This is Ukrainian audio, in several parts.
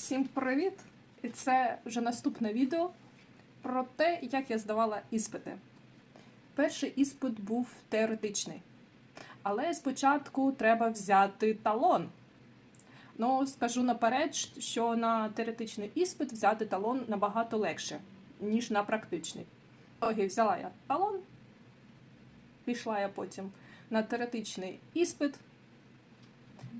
Всім привіт! І це вже наступне відео про те, як я здавала іспити. Перший іспит був теоретичний, але спочатку треба взяти талон. Ну, скажу наперед, що на теоретичний іспит взяти талон набагато легше, ніж на практичний. Тоді взяла я талон, пішла я потім на теоретичний іспит.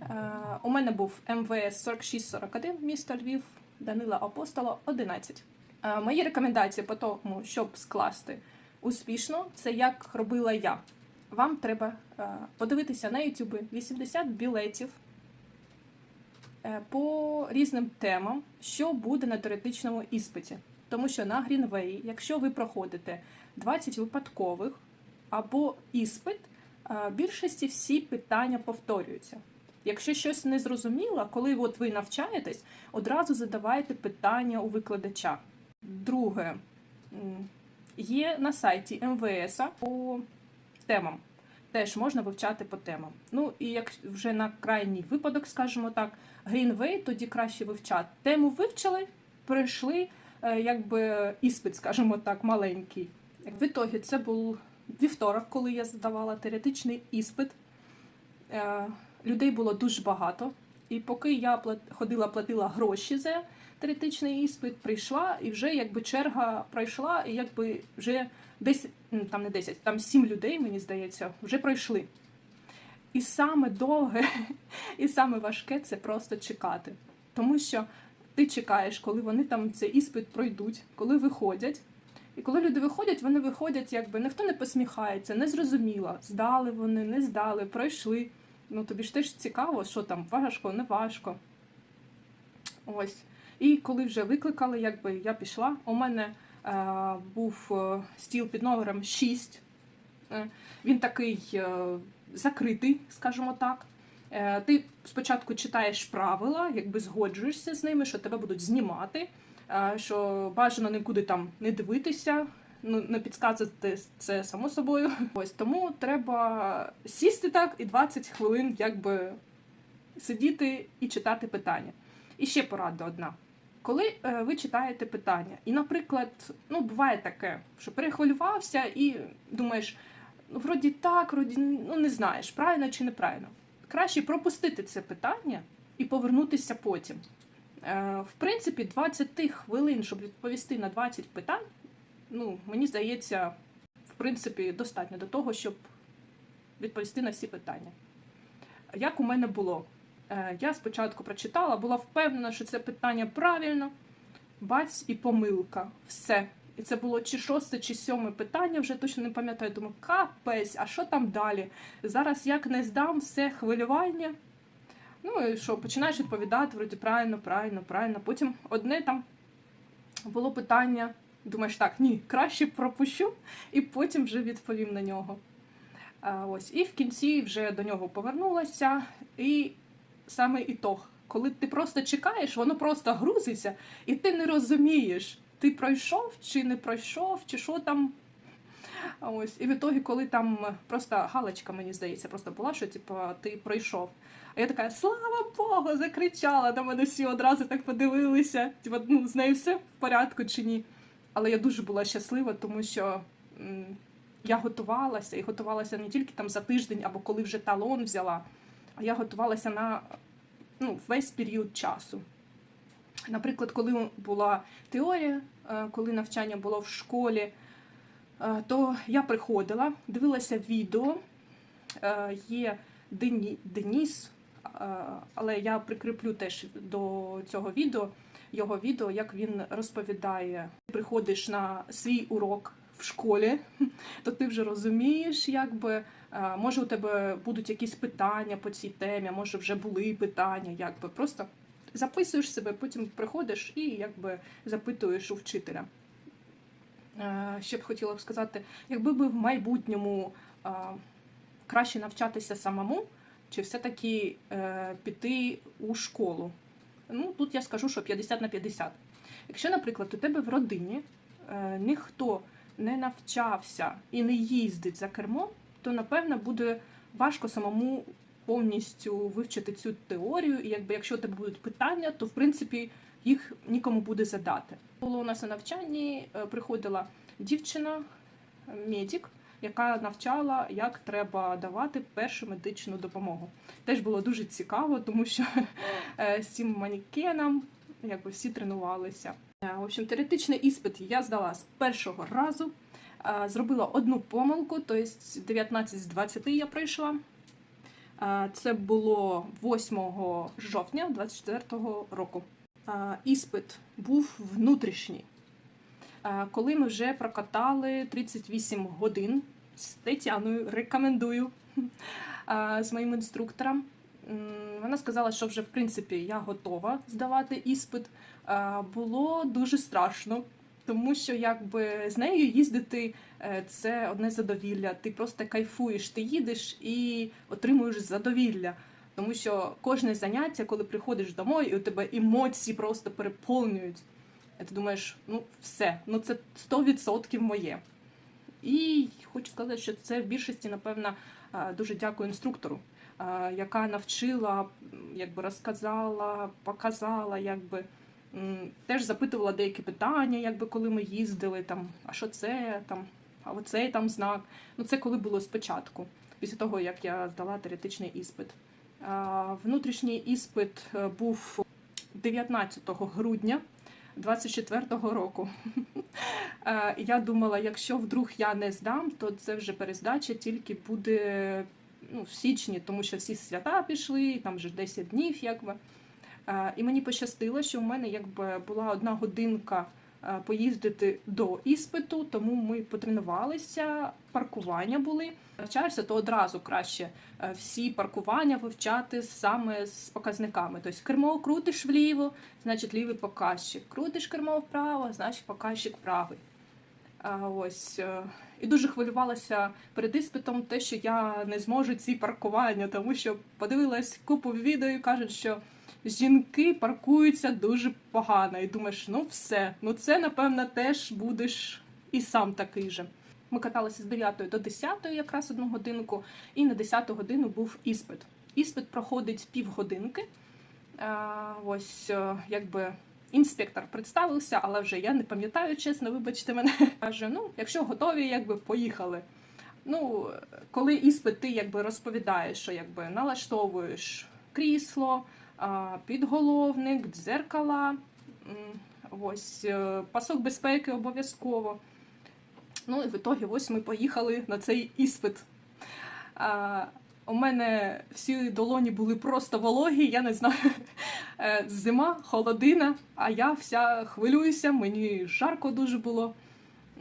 Е, У мене був МВС 4641, місто Львів, Данила Апостола 11. Е, Мої рекомендації по тому, щоб скласти успішно, це як робила я. Вам треба е, подивитися на YouTube 80 білетів по різним темам, що буде на теоретичному іспиті. Тому що на Грінвеї, якщо ви проходите 20 випадкових або іспит, більшості всі питання повторюються. Якщо щось не зрозуміло, коли от ви навчаєтесь, одразу задавайте питання у викладача. Друге, є на сайті МВС по темам. Теж можна вивчати по темам. Ну і як вже на крайній випадок, скажімо так, Greenway, тоді краще вивчати. Тему вивчили, пройшли е, якби іспит, скажімо так, маленький. В ітогі це був вівторок, коли я здавала теоретичний іспит. Людей було дуже багато. І поки я ходила, платила гроші за теоретичний іспит, прийшла, і вже якби черга пройшла, і якби вже десь там не 10, там 7 людей, мені здається, вже пройшли. І саме довге, і саме важке це просто чекати. Тому що ти чекаєш, коли вони там цей іспит пройдуть, коли виходять. І коли люди виходять, вони виходять, якби ніхто не посміхається, не зрозуміло, здали вони, не здали, пройшли. Ну тобі ж теж цікаво, що там важко, не важко. Ось. І коли вже викликали, якби я пішла. У мене е, був е, стіл під номером 6. Е, він такий е, закритий, скажімо так. Е, ти спочатку читаєш правила, якби згоджуєшся з ними, що тебе будуть знімати, е, що бажано нікуди там не дивитися, ну не підказувати це само собою. Ось тому треба сісти так і 20 хвилин, якби сидіти і читати питання. І ще порада одна. Коли е, ви читаєте питання, і, наприклад, ну буває таке, що перехвилювався і думаєш, ну вроді так, вроді ну не знаєш, правильно чи неправильно. Краще пропустити це питання і повернутися потім. Е, в принципі, 20 хвилин, щоб відповісти на 20 питань, ну, мені здається, в принципі, достатньо до того, щоб відповісти на всі питання. Як у мене було? Е, Я спочатку прочитала, була впевнена, що це питання правильно, бац і помилка. Все. І це було чи шосте, чи сьоме питання, вже точно не пам'ятаю. Думаю, капець, а що там далі? Зараз як не здам, все хвилювання. Ну і що, починаєш відповідати, вроді правильно, правильно, правильно. Потім одне там було питання. Думаєш, так, ні, краще пропущу, і потім вже відповім на нього. Ось. І в кінці вже до нього повернулася. І саме ітог. Коли ти просто чекаєш, воно просто грузиться, і ти не розумієш, ти пройшов чи не пройшов, чи що там. Ось. І в ітогі, коли там просто галочка, мені здається, просто була, що типу, ти пройшов. А я така, слава Богу, закричала. На мене всі одразу так подивилися. Типу, ну, з нею все в порядку чи ні. Але я дуже була щаслива, тому що я готувалася і готувалася не тільки там за тиждень або коли вже талон взяла, а я готувалася на ну, весь період часу. Наприклад, коли була теорія, е, коли навчання було в школі, е, то я приходила, дивилася відео, е, є Дені- Деніс, але я прикріплю теж до цього відео його відео, як він розповідає. Ти приходиш на свій урок в школі, то ти вже розумієш, якби е, може у тебе будуть якісь питання по цій темі, може вже були питання, якби просто записуєш себе, потім приходиш і якби запитуєш у вчителя. Е, Ще б хотіла б сказати, якби ви в майбутньому е, краще навчатися самому, чи все-таки піти у школу. Ну, тут я скажу, що 50 на 50. Якщо, наприклад, у тебе в родині е, ніхто не навчався і не їздить за кермом, то напевно буде важко самому повністю вивчити цю теорію. І якби якщо у тебе будуть питання, то в принципі їх нікому буде задати. Було у нас на навчанні, е, приходила дівчина, медик, яка навчала, як треба давати першу медичну допомогу. Теж було дуже цікаво, тому що е, цим манікеном якби всі тренувалися. Е, В общем, теоретичний іспит я здала з першого разу. Е, Зробила одну помилку, тобто 19 з 20 я пройшла. Е, Це було 8 жовтня 24 року. Е, Іспит був внутрішній. Е, Коли ми вже прокатали 38 годин з Тетяною, рекомендую е, з моїм інструктором. Вона сказала, що вже в принципі я готова здавати іспит. Е, Було дуже страшно, тому що якби з нею їздити це одне задовілля. Ти просто кайфуєш, ти їдеш і отримуєш задовілля. Тому що кожне заняття, коли приходиш домой, і у тебе емоції просто переповнюють. І ти думаєш, ну все, ну це 100% моє. І хочу сказати, що це в більшості, напевно, е, дуже дякую інструктору, е, яка навчила, якби розказала, показала, якби теж запитувала деякі питання, якби коли ми їздили, там, а що це там, а оцей там знак. Ну, це коли було спочатку, після того, як я здала теоретичний іспит. Внутрішній іспит е, був 19 грудня 24-го року. Е, Я думала, якщо вдруг я не здам, то це вже перездача тільки буде ну, в січні, тому що всі свята пішли, там вже 10 днів, якби. Е, І мені пощастило, що в мене якби була одна годинка поїздити до іспиту, тому ми потренувалися, паркування були. Навчаєшся, то одразу краще е, всі паркування вивчати саме з показниками. Тобто кермо крутиш вліво, значить лівий показчик. Крутиш кермо вправо, значить показчик правий. Ось. е, І дуже хвилювалася перед іспитом те, що я не зможу ці паркування, тому що подивилась купу відео і кажуть, що жінки паркуються дуже погано. І думаєш, ну все, ну це напевно теж будеш і сам такий же. Ми каталися з 9 до 10 якраз одну годинку, і на 10 годину був іспит. Іспит проходить півгодинки. Ось е, якби інспектор представився, але вже я не пам'ятаю, чесно, вибачте мене. Каже: ну, якщо готові, якби поїхали. Ну, коли іспит, ти якби розповідаєш, що якби налаштовуєш крісло, підголовник, дзеркала, ось е, пасок безпеки обов'язково. Ну і в ітогі ось ми поїхали на цей іспит. А, у мене всі долоні були просто вологі, я не знаю. Е, Зима, холодина, а я вся хвилююся, мені жарко дуже було.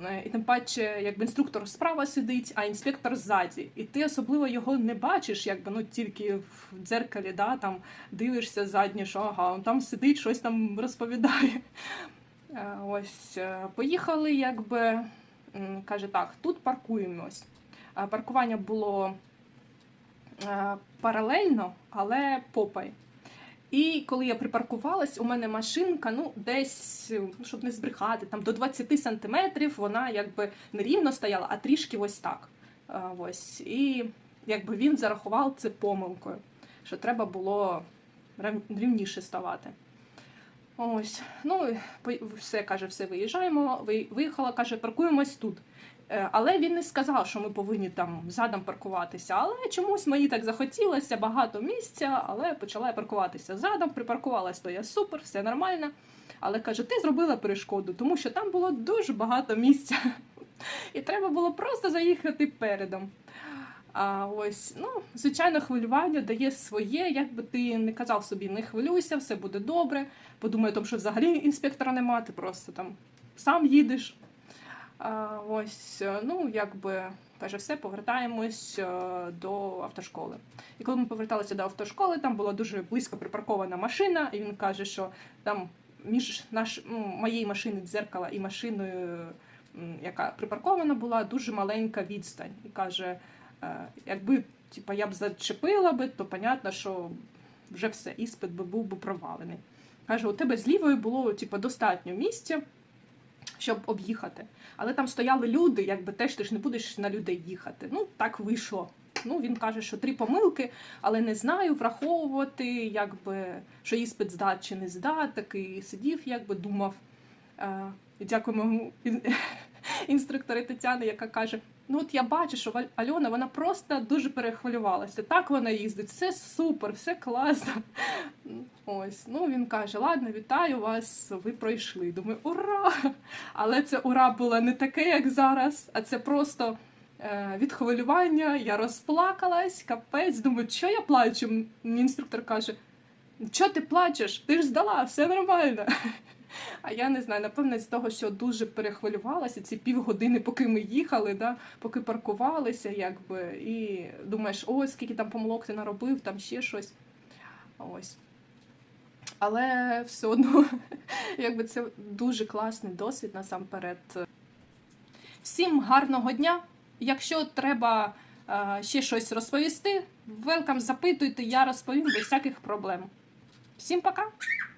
Е, І тим паче, якби інструктор справа сидить, а інспектор ззаді. І ти особливо його не бачиш, якби ну тільки в дзеркалі, да, там дивишся заднє, що ага, он там сидить, щось там розповідає. Е, Ось е, поїхали, якби каже, так, тут паркуємось. Паркування було паралельно, але попай. І коли я припаркувалась, у мене машинка, ну, десь, ну, щоб не збрехати, там до 20 сантиметрів вона якби не рівно стояла, а трішки ось так. Ось. І якби він зарахував це помилкою, що треба було рівніше ставати. Ось, ну все каже, все виїжджаємо. Виїхала, каже, паркуємось тут. Е, Але він не сказав, що ми повинні там задом паркуватися. Але чомусь мені так захотілося, багато місця, але почала я паркуватися задом, припаркувалась, то я супер, все нормально. Але каже, ти зробила перешкоду, тому що там було дуже багато місця. І треба було просто заїхати передом. А ось, ну, звичайно, хвилювання дає своє. Як би ти не казав собі, не хвилюйся, все буде добре. Подумай, тому що взагалі інспектора нема, ти просто там сам їдеш. Ось, е, ну, якби каже, все, повертаємось е, до автошколи. І коли ми поверталися до автошколи, там була дуже близько припаркована машина, і він каже, що там між наш, ну, моєї машини дзеркала і машиною, яка припаркована була, дуже маленька відстань. І каже, е, якби типа, я б зачепила би, то понятно, що вже все, іспит би був би провалений. Каже, у тебе з лівою було типу, достатньо місця, щоб об'їхати. Але там стояли люди, якби теж ти ж не будеш на людей їхати. Ну, так вийшло. Ну, він каже, що три помилки, але не знаю, враховувати, якби, що іспит здат чи не здат. Такий сидів, якби думав. Е, дякуємо йому, ін- Тетяни, яка каже: Ну, от я бачу, що Альона вона просто дуже перехвилювалася. Так вона їздить, все супер, все класно. Ось, ну він каже: Ладно, вітаю вас, ви пройшли. Думаю, ура! Але це ура було не таке, як зараз, а це просто е, від хвилювання. Я розплакалась, капець. Думаю, що я плачу? Інструктор каже: Чого ти плачеш? Ти ж здала, все нормально. А я не знаю, напевне, з того, що дуже перехвилювалася ці півгодини, поки ми їхали, да, поки паркувалися, якби, і думаєш, ось скільки там помилок ти наробив, там ще щось. Ось. Але все одно, якби це дуже класний досвід насамперед. Всім гарного дня! Якщо треба ще щось розповісти, велкам запитуйте, я розповім без всяких проблем. Всім пока!